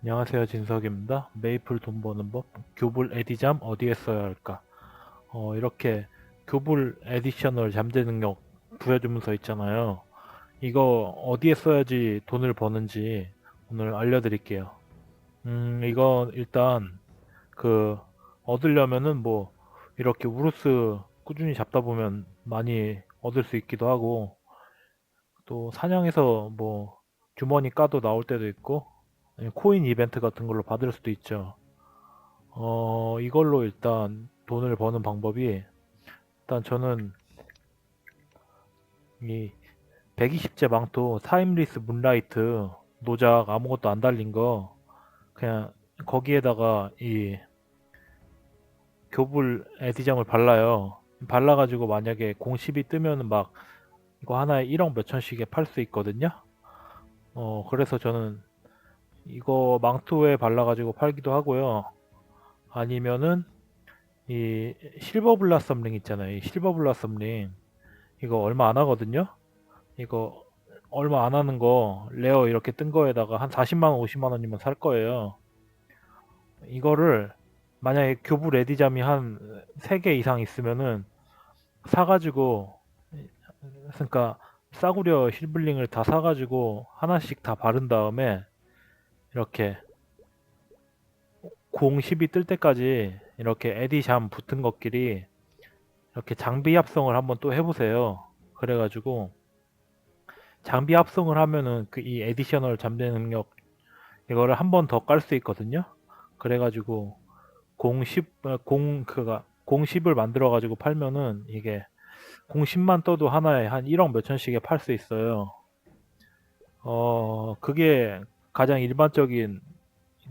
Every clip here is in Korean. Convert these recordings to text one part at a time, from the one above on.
안녕하세요 진석입니다. 메이플 돈 버는 법 교불 에디잠 어디에 써야 할까? 어, 이렇게 교불 에디셔널 잠재 능력 부여 주문서 있잖아요. 이거 어디에 써야지 돈을 버는지 오늘 알려드릴게요. 음, 이거 일단 그 얻으려면은 뭐 이렇게 우루스 꾸준히 잡다 보면 많이 얻을 수 있기도 하고 또 사냥해서 뭐 주머니 까도 나올 때도 있고 코인 이벤트 같은 걸로 받을 수도 있죠. 어, 이걸로 일단 돈을 버는 방법이 일단 저는 이 120제 망토 타임리스 문라이트 노작 아무것도 안 달린 거 그냥 거기에다가 이 교불 에디잠을 발라요. 발라가지고 만약에 공십이 뜨면은 막 이거 하나에 1억 몇천씩에 팔 수 있거든요. 어, 그래서 저는 이거 망토에 발라가지고 팔기도 하고요. 아니면은 이 실버 블라썸 링 있잖아요. 이 실버 블라썸 링 이거 얼마 안 하거든요. 이거 얼마 안 하는 거 레어 이렇게 뜬 거에다가 한 40만 원, 50만 원이면 살 거예요. 이거를 만약에 교부 레디잠이 한 3개 이상 있으면은 사가지고 그러니까 싸구려 실블링을 다 사가지고 하나씩 다 바른 다음에 이렇게 공 10이 뜰 때까지 이렇게 에디잠 붙은 것끼리 이렇게 장비 합성을 한번 또 해보세요. 그래가지고 장비 합성을 하면은 그 이 에디셔널 잠재 능력 이거를 한 번 더 깔 수 있거든요. 그래가지고 공 10, 어, 공 그가 공 10을 만들어 가지고 팔면은 이게 공 10만 떠도 하나에 한 1억 몇천씩에 팔 수 있어요. 어 그게 가장 일반적인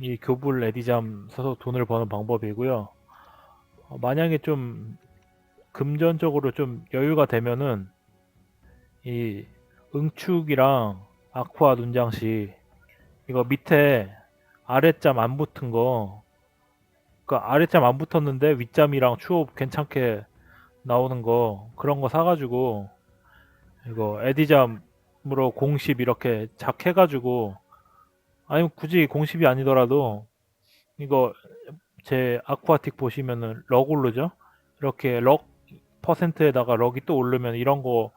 이 교불 에디잠 써서 돈을 버는 방법이고요. 어, 만약에 좀 금전적으로 좀 여유가 되면은 이 응축이랑 아쿠아 눈장식 이거 밑에 아랫잠 안 붙은 거 그러니까 아랫잠 안 붙었는데 윗잠이랑 추업 괜찮게 나오는 거 그런 거 사가지고 이거 에디잠으로 공십 이렇게 작 해가지고 아니면 굳이 공십이 아니더라도 이거 제 아쿠아틱 보시면은 럭 오르죠? 이렇게 럭 퍼센트에다가 럭이 또 오르면 이런 거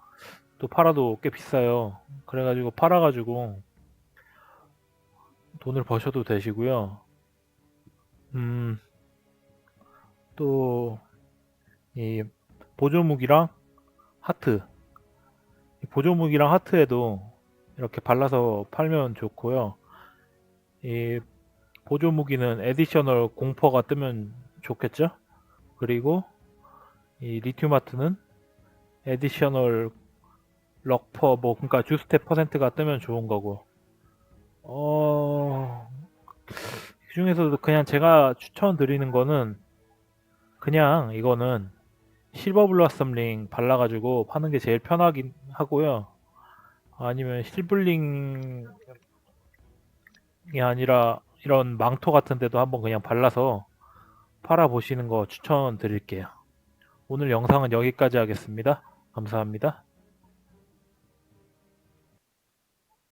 또 팔아도 꽤 비싸요. 그래가지고 팔아가지고 돈을 버셔도 되시고요. 음, 또, 이 보조무기랑 하트. 이 보조무기랑 하트에도 이렇게 발라서 팔면 좋고요. 이 보조 무기는 에디셔널 공퍼가 뜨면 좋겠죠? 그리고 이 리튬 하트는 에디셔널 럭퍼 뭐 그러니까 주스텝 퍼센트가 뜨면 좋은 거고 어... 그 중에서도 그냥 제가 추천드리는 거는 그냥 이거는 실버 블라썸 링 발라가지고 파는 게 제일 편하긴 하고요. 아니면 실블링 이 아니라 이런 망토 같은 데도 한번 그냥 발라서 팔아 보시는 거 추천드릴게요. 오늘 영상은 여기까지 하겠습니다. 감사합니다.